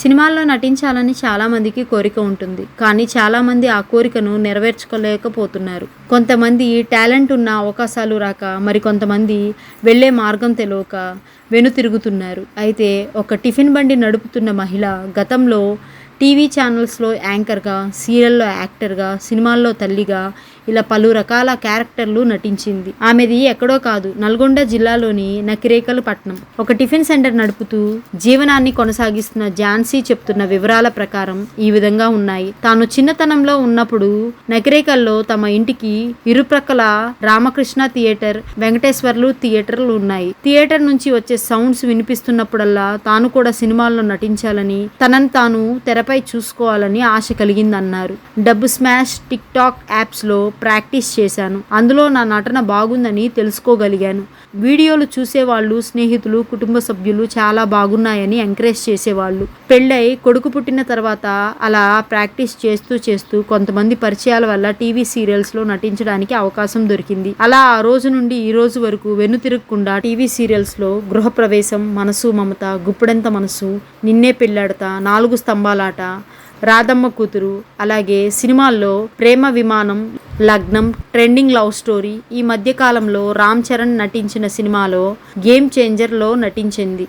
సినిమాల్లో నటించాలని చాలామందికి కోరిక ఉంటుంది. కానీ చాలామంది ఆ కోరికను నెరవేర్చుకోలేకపోతున్నారు. కొంతమంది టాలెంట్ ఉన్న అవకాశాలు రాక మరి కొంతమంది వెళ్ళే మార్గం తెలియక వెనుతిరుగుతున్నారు. అయితే ఒక టిఫిన్ బండి నడుపుతున్న మహిళ గతంలో టీవీ ఛానల్స్లో యాంకర్గా సీరియల్లో యాక్టర్గా సినిమాల్లో తల్లిగా ఇలా పలు రకాల క్యారెక్టర్లు నటించింది. ఆమెది ఎక్కడో కాదు నల్గొండ జిల్లాలోని నకిరేకల్ పట్నం ఒక టిఫిన్ సెంటర్ నడుపుతూ జీవనాన్ని కొనసాగిస్తున్న ఝాన్సీ చెప్తున్న వివరాల ప్రకారం ఈ విధంగా ఉన్నాయి. తాను చిన్నతనంలో ఉన్నప్పుడు నకిరేకల్లో తమ ఇంటికి ఇరుప్రక్కల రామకృష్ణ థియేటర్ వెంకటేశ్వర్లు థియేటర్లు ఉన్నాయి. థియేటర్ నుంచి వచ్చే సౌండ్స్ వినిపిస్తున్నప్పుడల్లా తాను కూడా సినిమాల్లో నటించాలని తనను తాను తెరపై చూసుకోవాలని ఆశ కలిగిందన్నారు. డబ్బు స్మాష్ టిక్ టాక్ యాప్స్లో ప్రాక్టీస్ చేశాను. అందులో నా నటన బాగుందని తెలుసుకోగలిగాను. వీడియోలు చూసేవాళ్ళు స్నేహితులు కుటుంబ సభ్యులు చాలా బాగున్నాయని ఎంకరేజ్ చేసేవాళ్ళు. పెళ్ళై కొడుకు పుట్టిన తర్వాత అలా ప్రాక్టీస్ చేస్తూ చేస్తూ కొంతమంది పరిచయాల వల్ల టీవీ సీరియల్స్లో నటించడానికి అవకాశం దొరికింది. అలా ఆ రోజు నుండి ఈ రోజు వరకు వెనుతిరగకుండా టీవీ సీరియల్స్లో గృహప్రవేశం మనసు మమత గుప్పుడంత మనసు నిన్నే పెళ్ళాడతా నాలుగు స్తంభాలాట రాధమ్మ కూతురు అలాగే సినిమాల్లో ప్రేమ విమానం లగ్నం ట్రెండింగ్ లవ్ స్టోరీ ఈ మధ్యకాలంలో రామ్ చరణ్ నటించిన సినిమాలో గేమ్ చేంజర్లో నటించింది.